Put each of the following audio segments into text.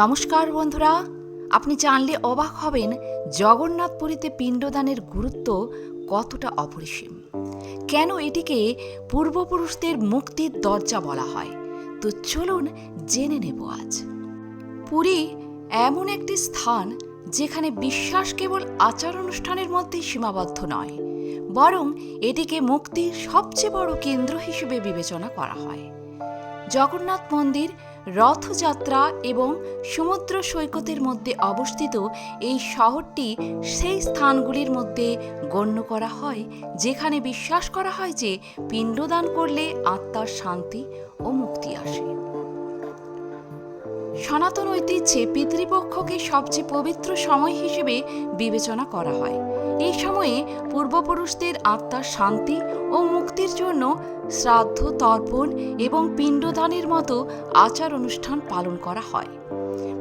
নমস্কার বন্ধুরা, আপনি জানলে অবাক হবেন জগন্নাথপুরীতে পিণ্ডদানের গুরুত্ব কতটা অপরিসীম। কেন এটিকে পূর্বপুরুষদের মুক্তির দরজা বলা হয়? তো চলুন জেনে নেব আজ। পুরী এমন একটি স্থান যেখানে বিশ্বাস কেবল আচার অনুষ্ঠানের মধ্যেই সীমাবদ্ধ নয়, বরং এটিকে মুক্তির সবচেয়ে বড় কেন্দ্র হিসেবে বিবেচনা করা হয়। জগন্নাথ মন্দির, রথযাত্রা এবং সমুদ্র সৈকতের মধ্যে অবস্থিত এই শহরটি সেই স্থানগুলির মধ্যে গণ্য করা হয়, যেখানে বিশ্বাস করা হয় যে পিণ্ডদান করলে আত্মার শান্তি ও মুক্তি আসে। সনাতন ঐতিহ্যে পিতৃপক্ষকে সবচেয়ে পবিত্র সময় হিসেবে বিবেচনা করা হয়। এই সময়ে পূর্বপুরুষদের আত্মার শান্তি ও মুক্তির জন্য শ্রাদ্ধ, তর্পণ এবং পিণ্ডদানের মতো আচার অনুষ্ঠান পালন করা হয়।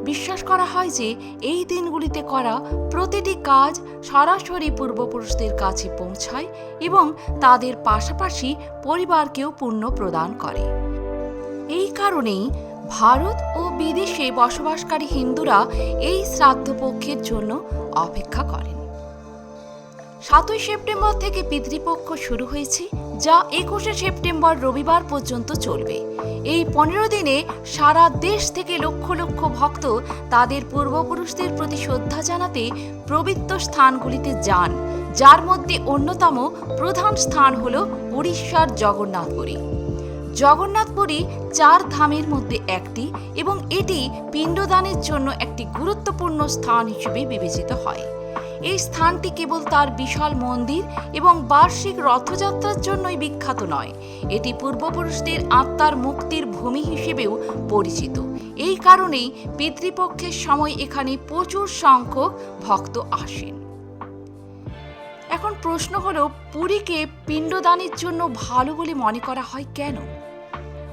বিশ্বাস করা হয় যে এই দিনগুলিতে করা প্রতিটি কাজ সরাসরি পূর্বপুরুষদের কাছে পৌঁছায় এবং তাদের পাশাপাশি পরিবারকেও পুণ্য প্রদান করে। এই কারণেই ভারত ও বিদেশে বসবাসকারী হিন্দুরা এই শ্রাদ্ধপক্ষের জন্য অপেক্ষা করেন। সাতই সেপ্টেম্বর থেকে পিতৃপক্ষ শুরু হয়েছে, যা একুশে সেপ্টেম্বর রবিবার পর্যন্ত চলবে। এই পনেরো দিনে সারা দেশ থেকে লক্ষ লক্ষ ভক্ত তাদের পূর্বপুরুষদের প্রতি শ্রদ্ধা জানাতে পবিত্র স্থানগুলিতে যান, যার মধ্যে অন্যতম প্রধান স্থান হল উড়িষ্যার জগন্নাথপুরী। জগন্নাথপুরী চার ধামের মধ্যে একটি এবং এটি পিণ্ডদানের জন্য একটি গুরুত্বপূর্ণ স্থান হিসেবে বিবেচিত হয়। এই স্থানটি কেবল তার বিশাল মন্দির এবং বার্ষিক রথযাত্রার জন্যই বিখ্যাত নয়। এটি পূর্বপুরুষদের আত্মার মুক্তির ভূমি হিসেবেও পরিচিত। এই কারণেই পিতৃপক্ষের সময় এখানে প্রচুর সংখ্যক ভক্ত আসেন। এখন প্রশ্ন হলো, পুরীকে পিণ্ডদানের জন্য ভালো বলে মনে করা হয় কেন?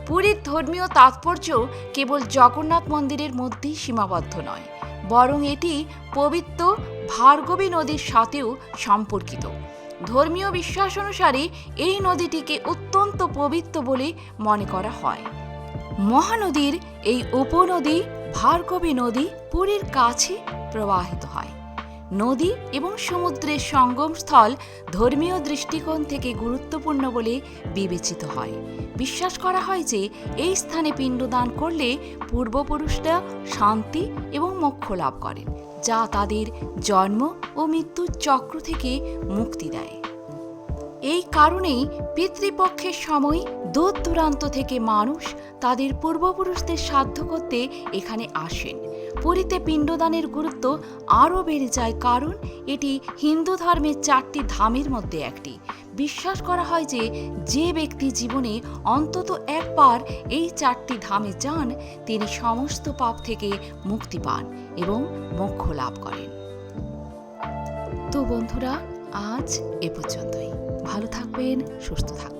পুরীর ধর্মীয় তাৎপর্য কেবল জগন্নাথ মন্দিরের মধ্যেই সীমাবদ্ধ নয়। বরং এটি পবিত্র ভার্গবী নদীর সাথেও সম্পর্কিত। ধর্মীয় বিশ্বাস অনুসারে এই নদীটিকে অত্যন্ত পবিত্র বলে মনে করা হয়। মহানদীর এই উপনদী ভার্গবী নদী পুরীর কাছে প্রবাহিত হয়। নদী এবং সমুদ্রের সঙ্গমস্থল ধর্মীয় দৃষ্টিকোণ থেকে গুরুত্বপূর্ণ বলে বিবেচিত হয়। বিশ্বাস করা হয় যে, এই স্থানে পিণ্ডদান করলে পূর্বপুরুষরা শান্তি এবং মোক্ষ লাভ করেন, যা তাদের জন্ম ও মৃত্যুর চক্র থেকে মুক্তি দেয়। এই কারণেই পিতৃপক্ষের সময় দূর দূরান্ত থেকে মানুষ তাদের পূর্বপুরুষদের সাধ্য করতে এখানে আসেন। পুরীতে পিণ্ডদানের গুরুত্ব আরও বেড়ে যায় কারণ এটি হিন্দু ধর্মের চারটি ধামের মধ্যে একটি। বিশ্বাস করা হয় যে যে ব্যক্তি জীবনে অন্তত একবার এই চারটি ধামে যান, তিনি সমস্ত পাপ থেকে মুক্তি পান এবং মোক্ষ লাভ করেন। তো বন্ধুরা, আজ এ পর্যন্তই। ভালো থাকবেন, সুস্থ থাকবেন।